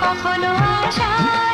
কখনো আশা